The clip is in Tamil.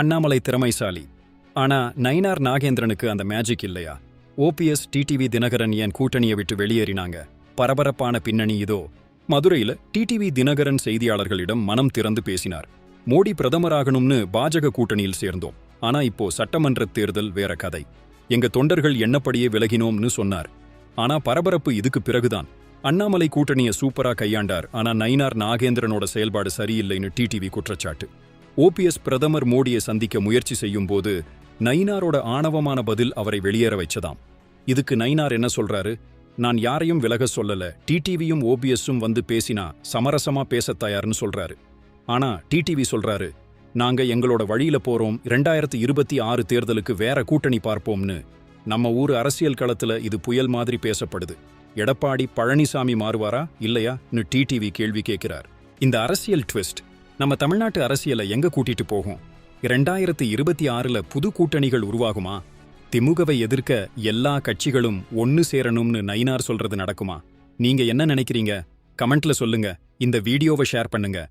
அண்ணாமலை திறமைசாலி. ஆனா நயினார் நாகேந்திரனுக்கு அந்த மேஜிக் இல்லையா? ஓபிஎஸ் டிடிவி தினகரன் என் கூட்டணியை விட்டு வெளியேறினாங்க? பரபரப்பான பின்னணி இதோ. மதுரையில டிடிவி தினகரன் செய்தியாளர்களிடம் மனம் திறந்து பேசினார். மோடி பிரதமராகணும்னு பாஜக கூட்டணியில் சேர்ந்தோம். ஆனா இப்போ சட்டமன்ற தேர்தல் வேற கதை. எங்க தொண்டர்கள் எண்ணப்படியே விலகினோம்னு சொன்னார். ஆனா பரபரப்பு இதுக்கு பிறகுதான். அண்ணாமலை கூட்டணியை சூப்பரா கையாண்டார். ஆனா நயினார் நாகேந்திரனோட செயல்பாடு சரியில்லைன்னு டிடிவி குற்றச்சாட்டு. ஓபிஎஸ் பிரதமர் மோடியை சந்திக்க முயற்சி செய்யும் போது நயினாரோட ஆணவமான பதில் அவரை வெளியேற வச்சதாம். இதுக்கு நயினார் என்ன சொல்றாரு? நான் யாரையும் விலக சொல்லல. டிடிவியும் ஓபிஎஸும் வந்து பேசினா சமரசமா பேசத் தயார்னு சொல்றாரு. ஆனா டிடிவி சொல்றாரு நாங்க எங்களோட வழியில போறோம். ரெண்டாயிரத்தி இருபத்தி ஆறு தேர்தலுக்கு வேற கூட்டணி பார்ப்போம்னு. நம்ம ஊர் அரசியல் களத்துல இது புயல் மாதிரி பேசப்படுது. எடப்பாடி பழனிசாமி மாறுவாரா? இல்லையான்னு டிடிவி கேள்வி கேட்கிறார். இந்த அரசியல் ட்விஸ்ட் நம்ம தமிழ்நாட்டு அரசியலை எங்க கூட்டிட்டு போகும்? இரண்டாயிரத்தி இருபத்தி ஆறுல புது கூட்டணிகள் உருவாகுமா? திமுகவை எதிர்க்க எல்லா கட்சிகளும் ஒன்னு சேரணும்னு நயினார் சொல்றது நடக்குமா? நீங்க என்ன நினைக்கிறீங்க? கமெண்ட்ல சொல்லுங்க. இந்த வீடியோவை ஷேர் பண்ணுங்க.